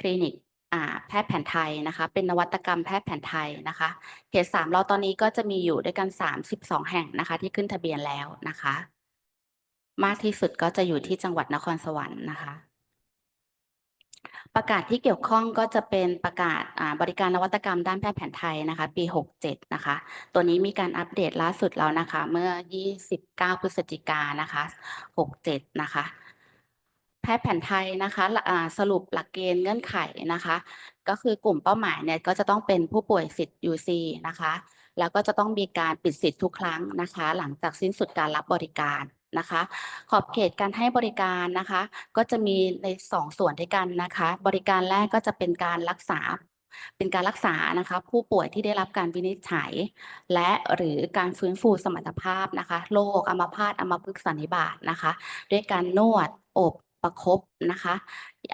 คลินิกแพทย์แผนไทยนะคะ เป็นนวัตกรรมแพทย์แผนไทยนะคะเขตสามเราตอนนี้ก็จะมีอยู่ด้วยกันสามสิบสองแห่งนะคะ ที่ขึ้นทะเบียนแล้วนะคะ มากที่สุดก็จะอยู่ที่จังหวัดนครสวรรค์นะคะ ประกาศที่เกี่ยวข้องก็จะเป็นประกาศบริการนวัตกรรมด้านแพทย์แผนไทยนะคะ ปี 67 นะคะ ตัวนี้มีการอัปเดตล่าสุดแล้วนะคะ เมื่อ 29 พฤศจิกายนนะคะ 67 นะคะ ทย์แผนไทยนะคะะสรุปหลักเกณฑ์เงื่อนไขนะคะ ก็คือกลุ่มเป้าหมายเนี่ยก็จะต้องเป็นผู้ป่วยสิทธิ์ UC นะคะ แล้วก็จะต้องมีการปิดสิทธิ์ทุกครั้งนะคะ หลังจากสิ้นสุดการรับบริการนะคะ ขอบเขตการให้บริการนะคะ ก็จะมีในสองส่วนด้วยกันนะคะ บริการแรกก็จะเป็นการรักษาเป็นการรักษานะคะ ผู้ป่วยที่ได้รับการวินิจฉัย และหรือการฟื้นฟูสมรรถภาพนะคะโรคอัมพาตอัมพฤกษสันนิบาตนะคะ ด้วยการนวดอบ ประคบนะคะ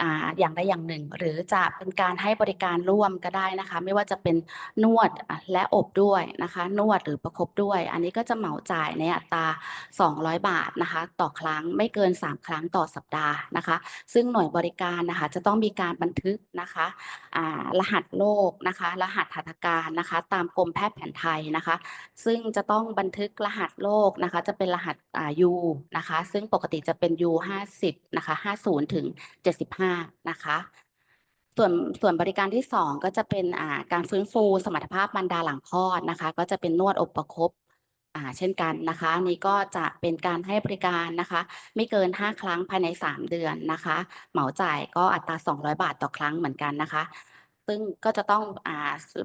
ออย่างใดอย่างหนึ่ง หรือจะเป็นการให้บริการร่วมก็ได้นะคะ ไม่ว่าจะเป็นนวดและอบด้วยนะคะ นวดหรือประคบด้วย อันนี้ก็จะเหมาจ่ายในอัตรา 200 บาทนะคะ ต่อครั้งไม่เกิน 3 ครั้งต่อสัปดาห์นะคะ ซึ่งหน่วยบริการนะคะจะต้องมีการบันทึกนะคะรหัสโรคนะคะ รหัสหัตถการนะคะ ตามกรมแพทย์แผนไทยนะคะ ซึ่งจะต้องบันทึกรหัสโรคนะคะ จะเป็นรหัสอ่า U นะคะ ซึ่งปกติจะเป็น U 50นะคะ50ถึง75นะคะ ส่วนส่วนบริการที่สองก็จะเป็นการฟื้นฟูสมรรถภาพบรรดาหลังคลอดนะคะ ก็จะเป็นนวดอบประคบเช่นกันนะคะนนี้ก็จะเป็นการให้บริการนะคะ ไม่เกิน 5 ครั้งภายใน 3 เดือนนะคะ เหมาจ่ายก็อัตรา 200 บาทต่อครั้งเหมือนกันนะคะ ซึ่งก็จะต้องอ่า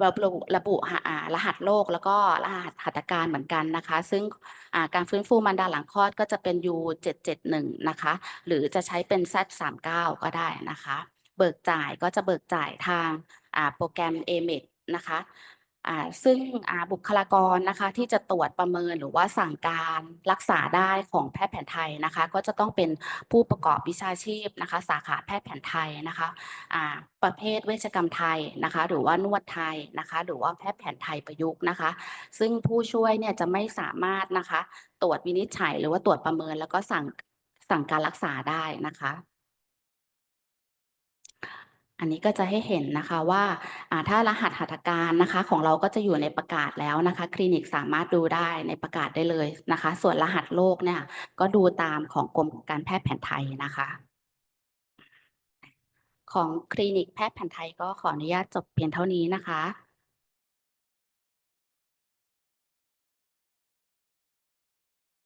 ระบุระบุหาอ่ารหัสโรคแล้วก็รหัสหัตถการเหมือนกันนะคะ ซึ่งอ่าการฟื้นฟูมันดาหลังคลอดก็จะเป็น U 771 นะคะ หรือจะใช้เป็น Z 3 9 ก็ได้นะคะ เบิกจ่ายก็จะเบิกจ่ายทางอ่าโปรแกรม a m e d นะคะ ซึ่งบุคลากรนะคะที่จะตรวจประเมินหรือว่าสั่งการรักษาได้ของแพทย์แผนไทยนะคะ ก็จะต้องเป็นผู้ประกอบวิชาชีพนะคะ สาขาแพทย์แผนไทยนะคะประเภทเวชกรรมไทยนะคะ หรือว่านวดไทยนะคะ หรือว่าแพทย์แผนไทยประยุกต์นะคะ ซึ่งผู้ช่วยเนี่ยจะไม่สามารถนะคะ ตรวจวินิจฉัย หรือว่าตรวจประเมินแล้วก็สั่งสั่งการรักษาได้นะคะ อันนี้ก็จะให้เห็นนะคะว่าถ้ารหัสหัตถการนะคะของเราก็จะอยู่ในประกาศแล้วนะคะ คลินิกสามารถดูได้ในประกาศได้เลยนะคะ ส่วนรหัสโรคเนี่ยก็ดูตามของกรมการแพทย์แผนไทยนะคะ ของคลินิกแพทย์แผนไทยก็ขออนุญาตจบเพียงเท่านี้นะคะ